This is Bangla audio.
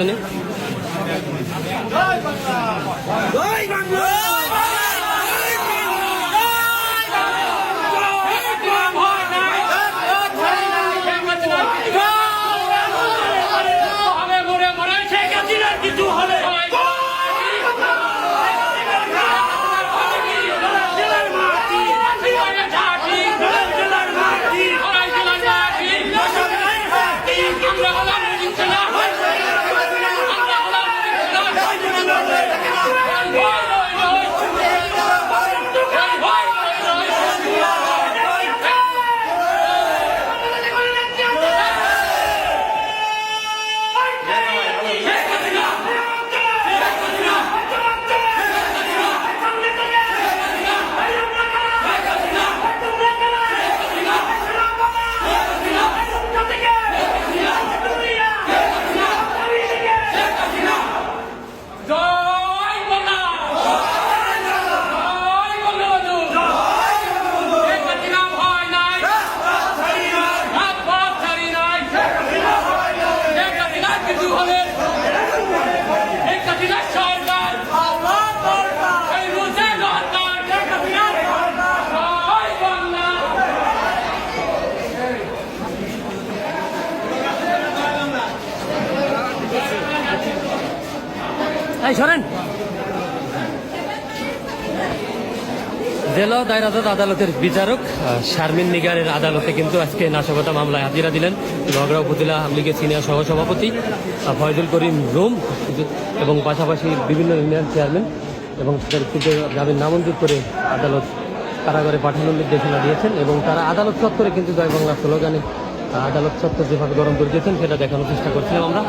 কিছু 대학생이라 শোনেন জেলা দায়রাজত আদালতের বিচারক শারমিন নিগারের আদালতে কিন্তু আজকে নাশকতা মামলায় হাজিরা দিলেন। নগরা উপজেলা আওয়ামী লীগের সিনিয়র সহসভাপতি ফয়জুল করিম রুম এবং পাশাপাশি বিভিন্ন ইউনিয়ন চেয়ারম্যান এবং তাদের জামিন নামঞ্জুর করে আদালত কারাগারে পাঠানোর নির্দেশনা দিয়েছেন এবং তারা আদালত চত্বরে কিন্তু জয় বাংলা স্লোগানে আদালত চত্বর যেভাবে গরম করে দিয়েছেন, সেটা দেখানোর চেষ্টা করছিলাম আমরা।